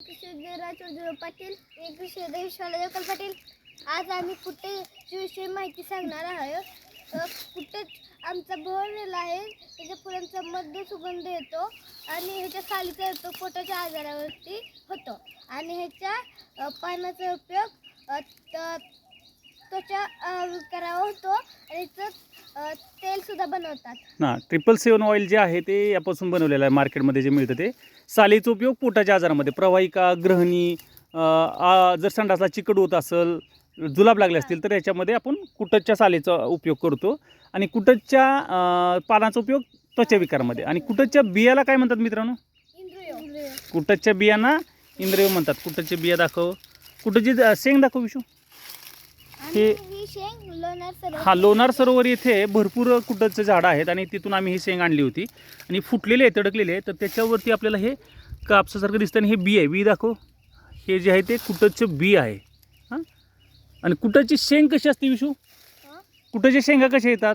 राजूर पाटील एक विषय विश्वाला देवकल पाटील. आज आम्ही कुठे विषयी माहिती सांगणार आहोत अ, कुठे आमचा भरलेला आहे. त्याच्या फुलांचा मध्य सुगंध येतो आणि ह्याच्या सालीचा येतो पोटाच्या आजारावरती होतो. आणि ह्याच्या पानाचा उपयोग त- त्वचा करावा होतो. आणि तेल सुद्धा बनवतात. ना ट्रिपल सेवन ऑइल जे आहे ते यापासून बनवलेलं आहे मार्केटमध्ये जे मिळतं ते. सालीचा उपयोग पोटाच्या आजारामध्ये प्रवाहिका ग्रहणी अ, आ, जर संडासला चिकट होत असेल जुलाब लागले असतील तर याच्यामध्ये आपण कुटच्या सालीचा उपयोग करतो. आणि कुटच्या अ, पानाचा उपयोग त्वचाविकारामध्ये आणि कुटच्या बियाला काय म्हणतात मित्रांनो? इंद्रिय. कुटच्या बियांना इंद्रिय म्हणतात. कुटच्या बिया दाखव. कुटची शेंग दाखव विशू. आणि हे- ही शेंग लोणार सरोवर. हा लोणार सरोवर येथे भरपूर कुटचं झाडं आहेत आणि तिथून आम्ही ही शेंग आणली होती. आणि फुटलेले आहे तडकलेले आहे. तर त्याच्यावरती आपल्याला हे कापसासारखं दिसतं आणि हे बी आहे. बी दाखव. हे जे आहे ते कुटचं बी आहे. हां? आणि कुटाची शेंग कशी असते विशू? कुटाच्या शेंगा कशा येतात?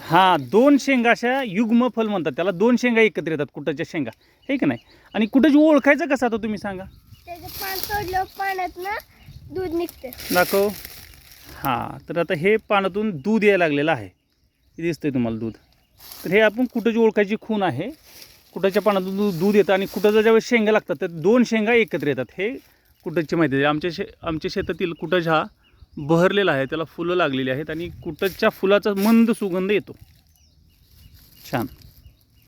हां दोन शेंगा अशा युग्म फल म्हणतात. त्याला दोन शेंगा एकत्र येतात कुटाच्या शेंगा. हे का नाही? आणि कुटाची ओळखायचं कसं आता तुम्ही सांगा. त्याचं पान तोडलं पाण्यात ना दूध निघते दाखव. हां तर आता हे पानातून दूध यायला लागलेलं आहे. हे दिसतंय तुम्हाला दूध. तर हे आपण कुटाची ओळखायची खूण आहे? कुटाच्या पानातून दूध दूध येतं आणि कुटाच्या ज्यावेळेस शेंगा लागतात तर दोन शेंगा एकत्र येतात. हे कुटाची माहिती आहे? आमच्या शे आमच्या शेतातील कुटज हा बहरलेला आहे त्याला फुलं लागलेली आहेत आणि कुटच्या फुलाचा मंद सुगंध येतो. छान.